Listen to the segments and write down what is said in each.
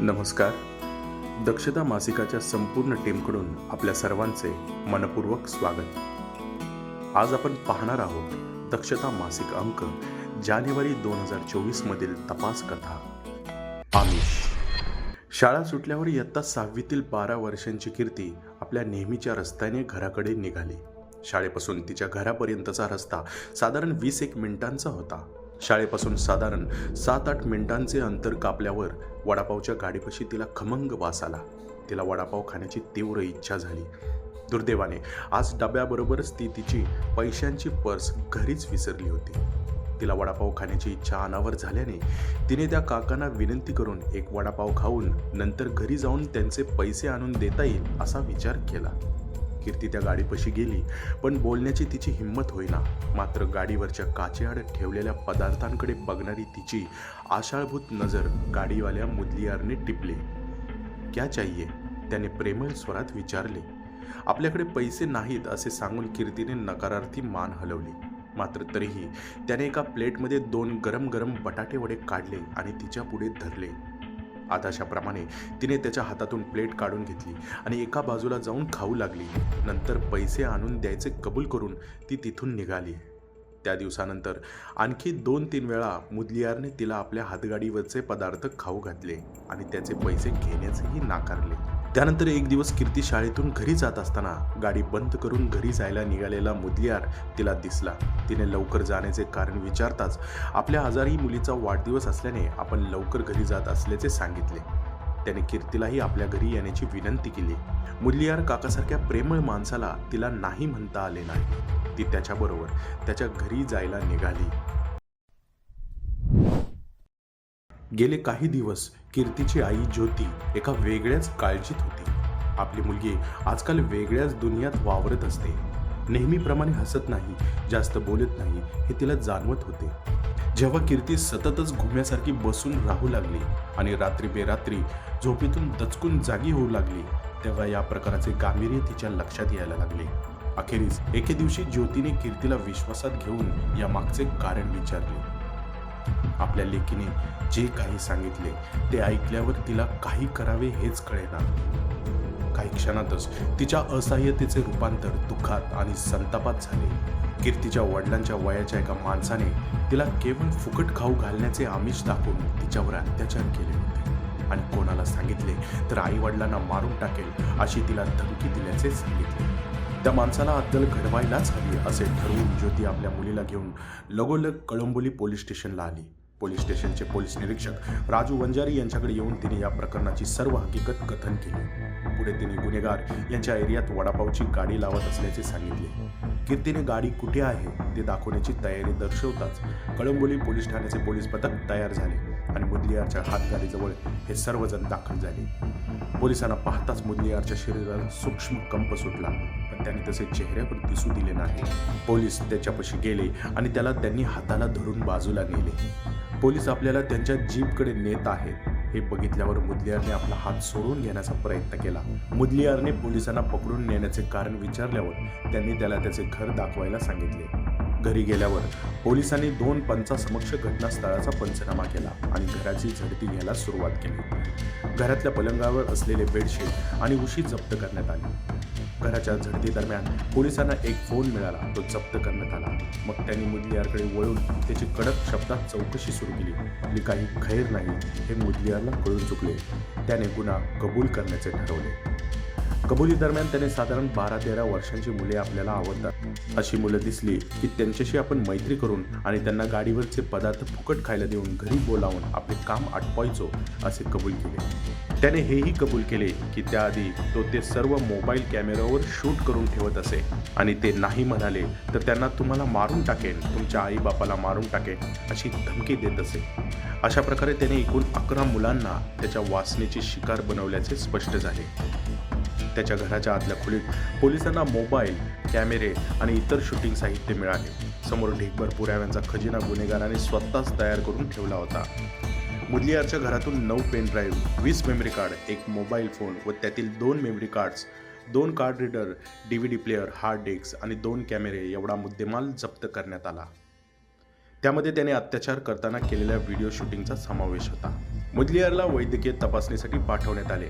नमस्कार. दक्षता मासिकाच्या संपूर्ण टीमकडून आपल्या सर्वांचे मनपूर्वक स्वागत. आज आपण पाहणार आहोत दक्षता मासिक अंक जानेवारी दोन हजार चोवीसमधील तपास कथा. आमिष. शाळा सुटल्यावर इयत्ता सहावीतील बारा वर्षांची कीर्ती आपल्या नेहमीच्या रस्त्याने घराकडे निघाली. शाळेपासून तिच्या घरापर्यंतचा रस्ता साधारण वीस एक मिनिटांचा होता. शाळेपासून साधारण सात आठ मिनिटांचे अंतर कापल्यावर वडापावच्या गाडीपाशी तिला खमंग वास आला. तिला वडापाव खाण्याची तीव्र इच्छा झाली. दुर्दैवाने आज डब्याबरोबरच ती तिची पैशांची पर्स घरीच विसरली होती. तिला वडापाव खाण्याची इच्छा अनावर झाल्याने तिने त्या काकांना विनंती करून एक वडापाव खाऊन नंतर घरी जाऊन त्यांचे पैसे आणून देता येईल असा विचार केला. कीर्ती त्या गाडीपाशी गेली पण बोलण्याची तिची हिंमत होईना. मात्र गाडीवरच्या काचेआड ठेवलेल्या पदार्थांकडे बघणारी तिची आशाळभूत नजर गाडीवाल्या मुदलियारने टिपली. क्या चाहिए? त्याने प्रेमळ स्वरात विचारले. आपल्याकडे पैसे नाहीत असे सांगून कीर्तीने नकारार्थी मान हलवली. मात्र तरीही त्याने एका प्लेटमध्ये दोन गरम गरम बटाटे वडे काढले आणि तिच्या पुढे धरले. आताशाप्रमाणे तिने त्याच्या हातातून प्लेट काढून घेतली आणि एका बाजूला जाऊन खाऊ लागली. नंतर पैसे आणून द्यायचे कबूल करून ती तिथून निघाली. त्या दिवसानंतर आणखी दोन तीन वेळा मुदलियारने तिला आपल्या हातगाडीवरचे पदार्थ खाऊ घातले आणि त्याचे पैसे घेण्याचेही नाकारले. त्यानंतर एक दिवस कीर्ती शाळेतून घरी जात असताना गाडी बंद करून घरी जायला निघालेला मुदलियार तिला दिसला. तिने लवकर जाण्याचे कारण विचारताच आपल्या आजारी मुलीचा वाढदिवस असल्याने आपण लवकर घरी जात असल्याचे सांगितले. त्याने कीर्तीलाही आपल्या घरी येण्याची विनंती केली. मुदलियार काकासारख्या प्रेमळ माणसाला तिला नाही म्हणता आले नाही. ती त्याच्याबरोबर त्याच्या घरी जायला निघाली. गेले काही दिवस कीर्तीची आई ज्योती एका वेगळ्याच काळजीत होती. आपली मुलगी आजकाल वेगळ्याच दुनियात वावरत असते. नेहमीप्रमाणे हसत नाही जास्त बोलत नाही हे तिला जाणवत होते. जेव्हा कीर्ती सततच घुम्यासारखी बसून राहू लागली आणि रात्री बेरात्री झोपेतून दचकून जागी होऊ लागली तेव्हा या प्रकाराचे गांभीर्य तिच्या लक्षात यायला लागले. अखेरीस एके दिवशी ज्योतीने कीर्तीला विश्वासात घेऊन या मागचे कारण विचारले. आपल्या लेकीने जे काही सांगितले ते ऐकल्यावर तिला काही करावे हेच कळेना. काही क्षणातच तिच्या असहाय्यतेचे रूपांतर दुःखात आणि संतापात झाले. कीर्तीच्या वडिलांच्या वयाच्या एका माणसाने तिला केवळ फुकट खाऊ घालण्याचे आमिष दाखवून तिच्यावर अत्याचार केले होते. आणि कोणाला सांगितले तर आई वडिलांना मारून टाकेल अशी तिला धमकी दिल्याचे सांगितले. त्या माणसाला अद्दल घडवायलाच हवी असे ठरवून ज्योती आपल्या मुलीला घेऊन लगोलग कळंबोली पोलीस स्टेशनला आली. पोलीस स्टेशनचे पोलीस निरीक्षक राजू वंजारी यांच्याकडे येऊन तिने या प्रकरणाची सर्व हकीकत कथन केली. पुढे तिने गुन्हेगार यांच्या एरियात वडापावची गाडी लावत असल्याचे सांगितले. कीर्तीने गाडी कुठे आहे ते दाखवण्याची तयारी दर्शवताच कळंबोली पोलीस ठाण्याचे पोलीस पथक तयार झाले आणि मुदलियारच्या हातगाडीजवळ हे सर्वजण दाखल झाले. पोलिसांना पाहताच मुदलियारच्या शरीराला सूक्ष्म कंप सुटला. पण त्याने तसे चेहऱ्यावर दिसू दिले नाही. पोलीस त्याच्यापाशी गेले आणि त्याला त्यांनी हाताला धरून बाजूला नेले. पोलीस आपल्याला त्यांच्या जीपकडे नेत आहेत. हे बघितल्यावर मुदलियारने आपला हात सोडून घेण्याचा प्रयत्न केला. मुदलियारने पोलिसांना पकडून नेण्याचे कारण विचारल्यावर त्यांनी त्याला त्याचे घर दाखवायला सांगितले. घरी गेल्यावर पोलिसांनी दोन पंचासमक्ष घटनास्थळाचा पंचनामा केला आणि घराची झडती घ्यायला सुरुवात केली. घरातल्या पलंगावर असलेले बेडशीट आणि उशी जप्त करण्यात आली. घराच्या झडतीदरम्यान पोलिसांना एक फोन मिळाला. तो जप्त करण्यात आला. मग त्यांनी मुदलियारकडे वळून त्याची कडक शब्दात चौकशी सुरू केली. आपली काही खैर नाही हे मुदलियारला कळून चुकले. त्याने गुन्हा कबूल करण्याचे ठरवले. कबुली दरम्यान त्याने साधारण बारा तेरा वर्षांची मुले आपल्याला आवडतात. अशी मुलं दिसली की त्यांच्याशी आपण मैत्री करून आणि त्यांना गाडीवरचे पदार्थ फुकट खायला देऊन घरी बोलावून आपले काम आटपायचो असे कबूल केले. त्याने हेही कबूल केले की त्याआधी तो ते सर्व मोबाईल कॅमेऱ्यावर शूट करून ठेवत असे. आणि ते नाही म्हणाले तर त्यांना तुम्हाला मारून टाकेन तुमच्या आईबापाला मारून टाकेन अशी धमकी देत असे. अशा प्रकारे त्याने एकूण अकरा मुलांना त्याच्या वासनेची शिकार बनवल्याचे स्पष्ट झाले. त्याच्या घराच्या आतल्या खोलीत पोलिसांना मोबाईल कॅमेरे आणि इतर शूटिंग साहित्य मिळाले. समोर ढेकभर पुराव्यांचा खजिना गुन्हेगाराने स्वतःच तयार करून ठेवला होता. मुदलियारच्या घरातून नऊ पेन ड्राईव्ह वीस मेमरी कार्ड एक मोबाईल फोन व त्यातील दोन मेमरी कार्ड्स दोन card reader D V D player hard disk आणि दोन कॅमेरे एवढा मुद्देमाल जप्त करण्यात आला. त्यामध्ये त्याने अत्याचार करताना केलेल्या व्हिडिओ शूटिंगचा समावेश होता. मुदलियारला वैद्यकीय तपासणीसाठी पाठवण्यात आले.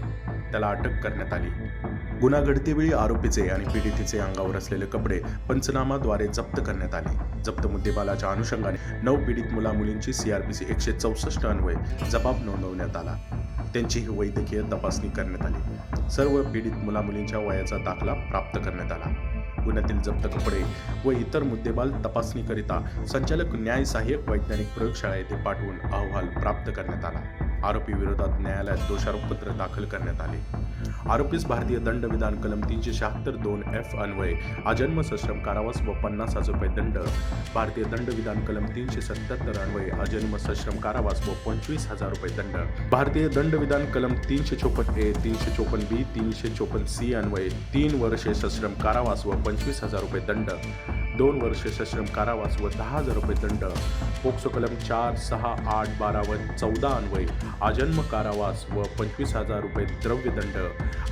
त्याला अटक करण्यात आली. गुन्हा घडतेवेळी आरोपीचे आणि पीडितेचे अंगावर असलेले कपडे पंचनामाद्वारे जप्त करण्यात आले. जप्त मुद्देमालाच्या अनुषंगाने नऊ पीडित मुला मुलींची सीआरपीसी एकशे चौसष्ट अन्वये जबाब नोंदवण्यात आला. त्यांचीही वैद्यकीय तपासणी करण्यात आली. सर्व पीडित मुला मुलींच्या वयाचा दाखला प्राप्त करण्यात आला. गुन्ह्यातील जप्त कपडे व इतर मुद्देमाल तपासणीकरिता संचालक न्याय सहाय्यक वैज्ञानिक प्रयोगशाळा येथे पाठवून अहवाल प्राप्त करण्यात आला. आरोपी विरोधात न्यायालयात दोषारोपपत्र दाखल करण्यात आले. आरोपीस भारतीय दंडविधान कलम तीनशे शहात्तर दोन एफ अन्वये अजन्म सश्रम कारावास व पन्नास हजार रुपये दंड भारतीय दंडविधान कलम तीनशे सत्याहत्तर अन्वये अजन्म सश्रम कारावास व पंचवीस हजार रुपये दंड. भारतीय दंडविधान कलम तीनशे चोपन्न ए तीनशे चोपन्न बी तीनशे चोपन्न सी अन्वये तीन वर्षे सश्रम कारावास व पंचवीस हजार रुपये दंड. दोन वर्षे सश्रम कारावास व दहा हजार रुपये दंड. पोक्सो कलम चार सहा आठ बारा व चौदा अन्वये आजन्म कारावास व पंचवीस हजार रुपये द्रव्यदंड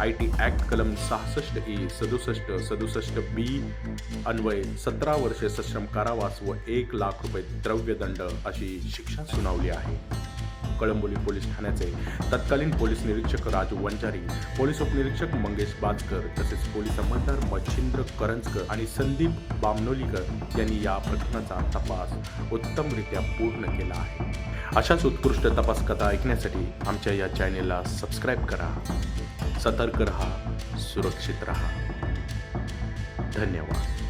आय टी ॲक्ट कलम सहासष्ट ए सदुसष्ट सदुसष्ट बी अन्वय सतरा वर्षे सश्रम कारावास व एक लाख रुपये द्रव्यदंड अशी शिक्षा सुनावली आहे. कळंबोली पोलीस ठाण्याचे. तत्कालीन पोलीस निरीक्षक राजू वंजारी पोलीस उपनिरीक्षक मंगेश बाजकर तसेच पोलीस अंमलदार मच्छिंद्र करंजकर आणि संदीप बामनोलीकर यांनी या प्रकरणाचा तपास उत्तमरित्या पूर्ण केला आहे. अशाच उत्कृष्ट तपास कथा ऐकण्यासाठी आमच्या या चॅनेलला सबस्क्राईब करा. सतर्क रहा सुरक्षित रहा. धन्यवाद.